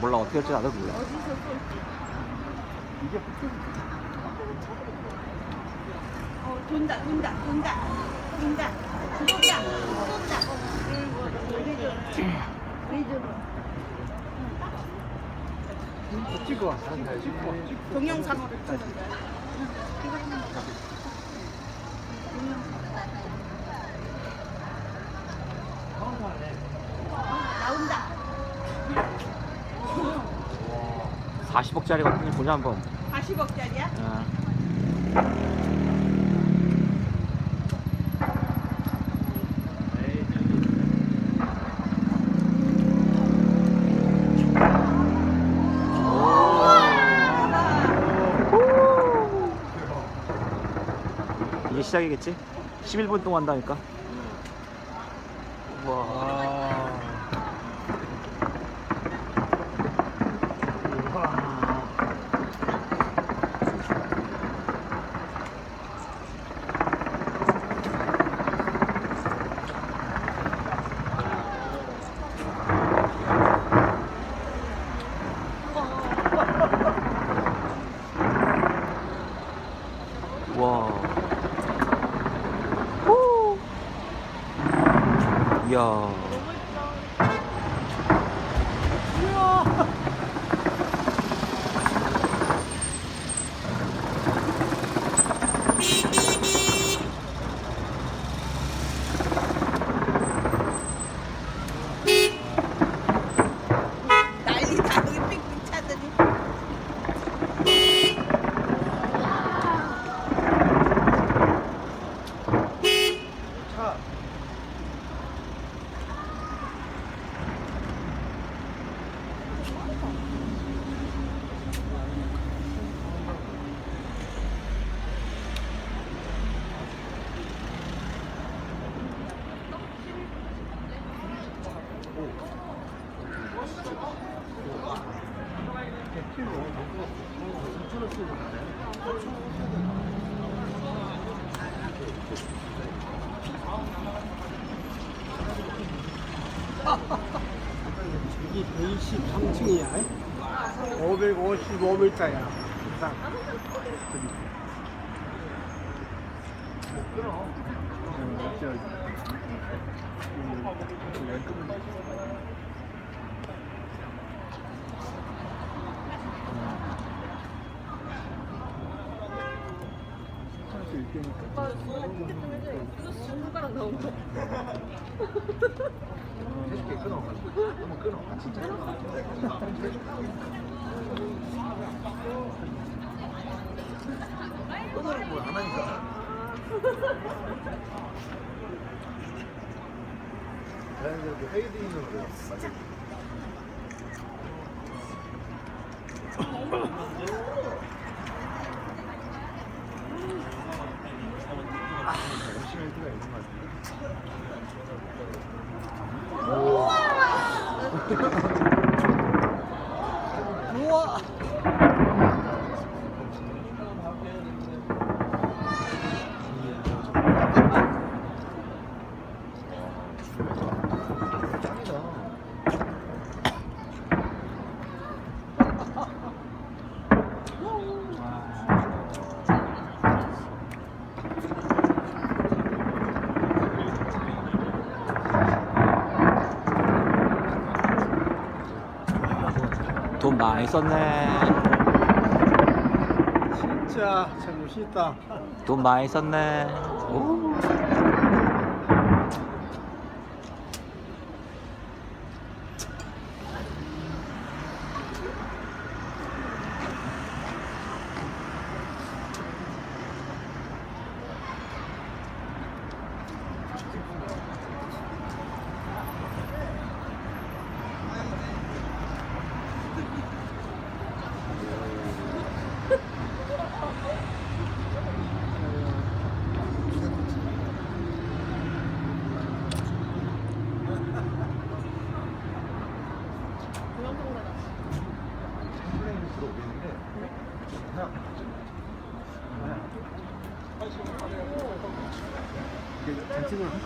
몰라 어떻게 할지 나도 몰라. 어디서 쏠지. 이게 어, 돈다, 돈다, 돈다. 돈다. 그리고 리듬. 리듬. 찍어 찍어. 동영상. 나온다. 40억짜리 같은 거 보자 한번. 40억짜리야? 아. 이게 시작이겠지? 11분 동안 한다니까. 와. 아 와. 후. 이야. 난리다. 여기 삑삑 차더니. 차. 이게 123층이야. 555m야. 이상. 손가락 나온 거. 오늘은 뭐안 하니까. 자연스럽게 헤이딩으로 맞아. Ha ha ha. 돈 많이 썼네. 진짜 참 멋있다. 돈 많이 썼네. 오.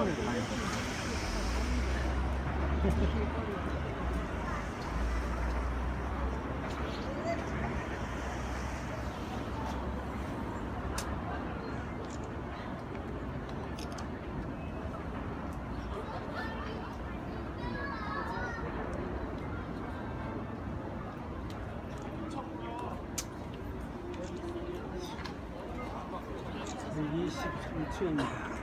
여기20분 취.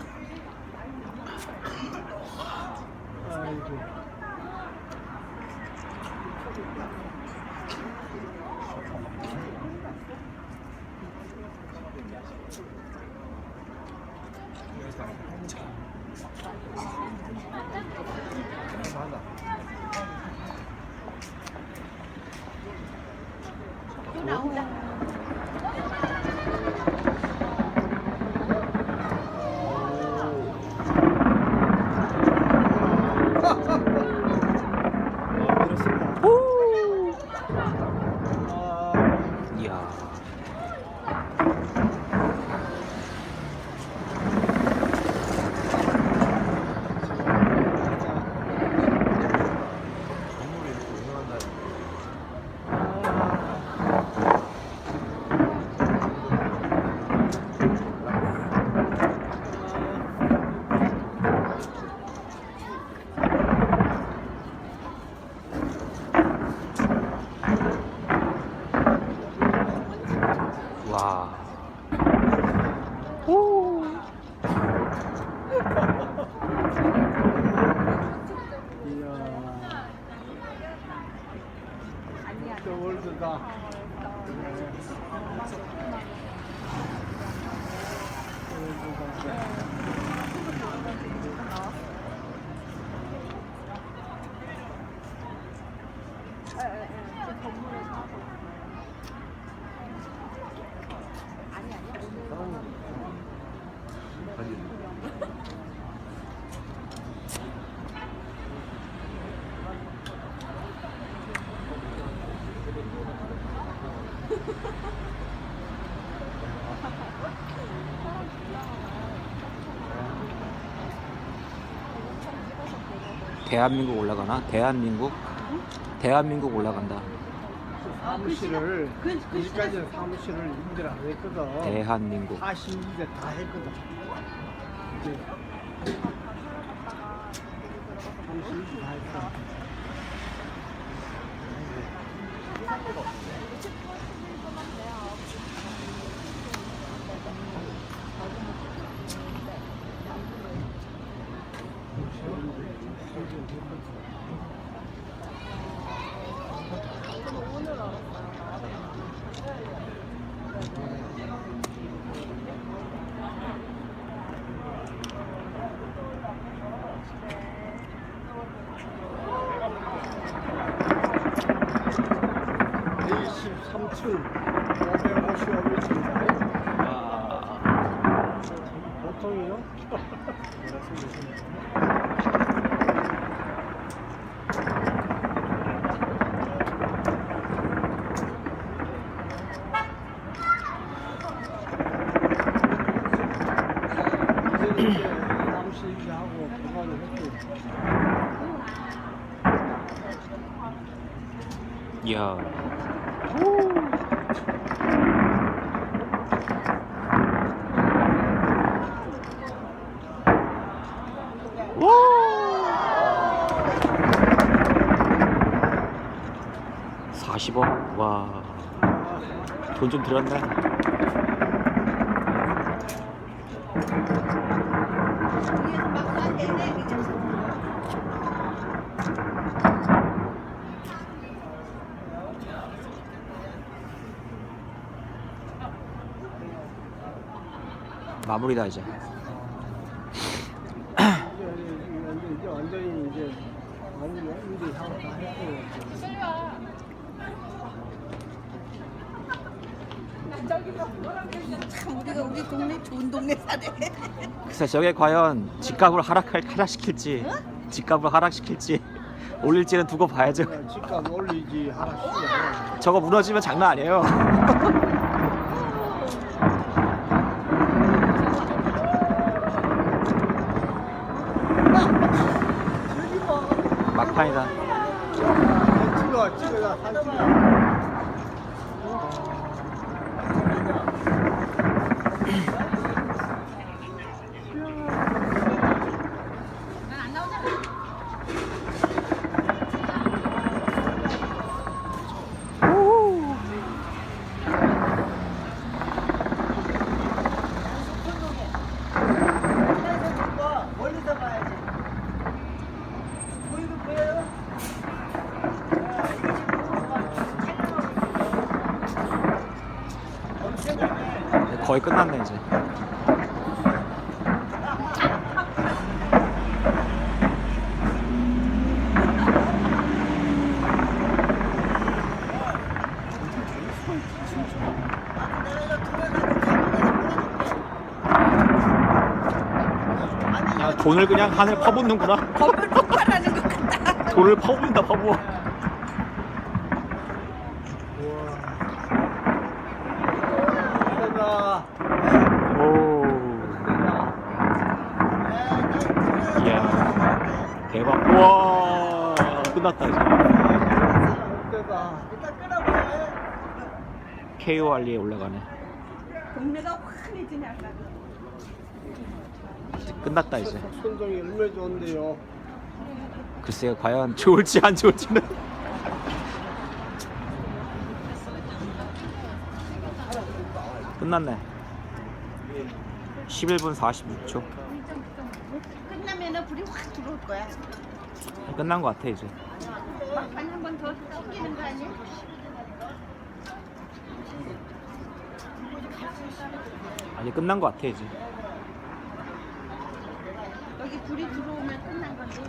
아, 대한민국 올라가나? 대한민국? 대한민국 올라간다. 사무실을 그- 그 여기까지는 사무실을 임대를 안 했거든. 대한민국. 42대 다 했거든. 이제 32대 다 했어. 제23층 555m입니다. 아. 보통이요? 이제는 이제 사무실 유지하고 보관을 했고 이야. 와. 40억? 와. 돈 좀 들었네. 위에서 막 쏴대네, 그냥. 마무리다 이제. 이제, 이제, 이제 완전히 이제 완전히 일이 하고 다 했고 참 우리가 우리 동네 좋은 동네 사네. 그래서 저게 과연 집값을 하락할 하락시킬지 집값을 하락시킬지 올릴지는 두고 봐야죠. 집값 올리지 하라 저거 무너지면 장난 아니에요. 거의 끝났네 이제. 야 돈을 그냥 하늘 퍼붓는구나. 건물 폭발하는 것 같다. 돈을 퍼붓는다 퍼부어. 내가 오. 내가 이야 대박. 우와 끝났다 이제. 내가 KO 알리에 올라가네. 동네가 환해지네 아까. 끝났다 이제. 손정이 얼마나 좋은데요 글쎄요 과연 좋을지 안 좋을지는. 끝났네. 11분 46초. 끝나면은 불이 확 들어올 거야. 끝난 것 같아 이제. 막판 한번더 튕기는 거 아니야? 아니 끝난 것 같아 이제. 여기 불이 들어오면 끝난 건데.